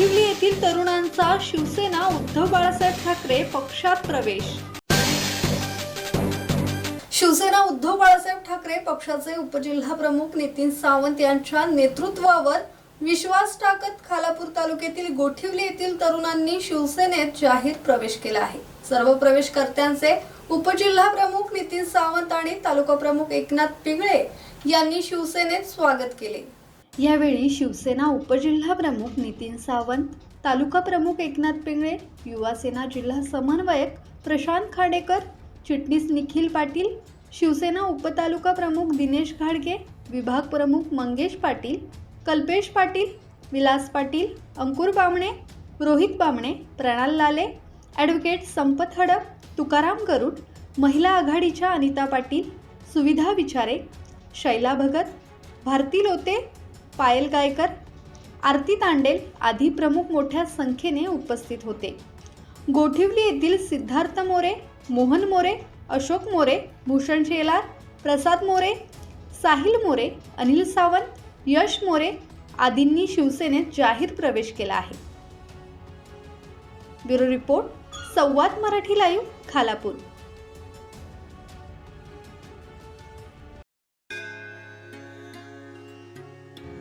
येथील तरुणांचा शिवसेना उद्धव बाळासाहेब ठाकरे पक्षात प्रवेश. शिवसेना उद्धव बाळासाहेब ठाकरे पक्षाचे उपजिल्हा प्रमुख नितीन सावंत यांच्या नेतृत्वावर विश्वास टाकत खालापूर तालुक्यातील गोठिवली येथील तरुणांनी शिवसेनेत जाहीर प्रवेश केला आहे. सर्व प्रवेशकर्त्यांचे उपजिल्हा प्रमुख नितीन सावंत आणि तालुका प्रमुख एकनाथ पिंगळे यांनी शिवसेनेत स्वागत केले. यावेळी शिवसेना उपजिल्हा प्रमुख नितीन सावंत तालुका प्रमुख एकनाथ पिंगळे युवासेना जिल्हा समन्वयक प्रशांत खाडेकर चिटणीस निखिल पाटील शिवसेना उपतालुका प्रमुख दिनेश घाडगे विभाग प्रमुख मंगेश पाटील कल्पेश पाटील विलास पाटील अंकुर बामणे रोहित बामणे प्रणाल लाले ॲडव्होकेट संपत हडप तुकाराम गरुड महिला आघाडीच्या अनिता पाटील सुविधा विचारे शैला भगत भारती लोते पायल गायकर आरती तांडेल आदी प्रमुख मोठ्या संख्येने उपस्थित होते. गोठिवली येथील सिद्धार्थ मोरे मोहन मोरे अशोक मोरे भूषण शेलार प्रसाद मोरे साहिल मोरे अनिल सावंत यश मोरे आदींनी शिवसेनेत जाहीर प्रवेश केला आहे. Bureau report Samvad Marathi live Khalapur.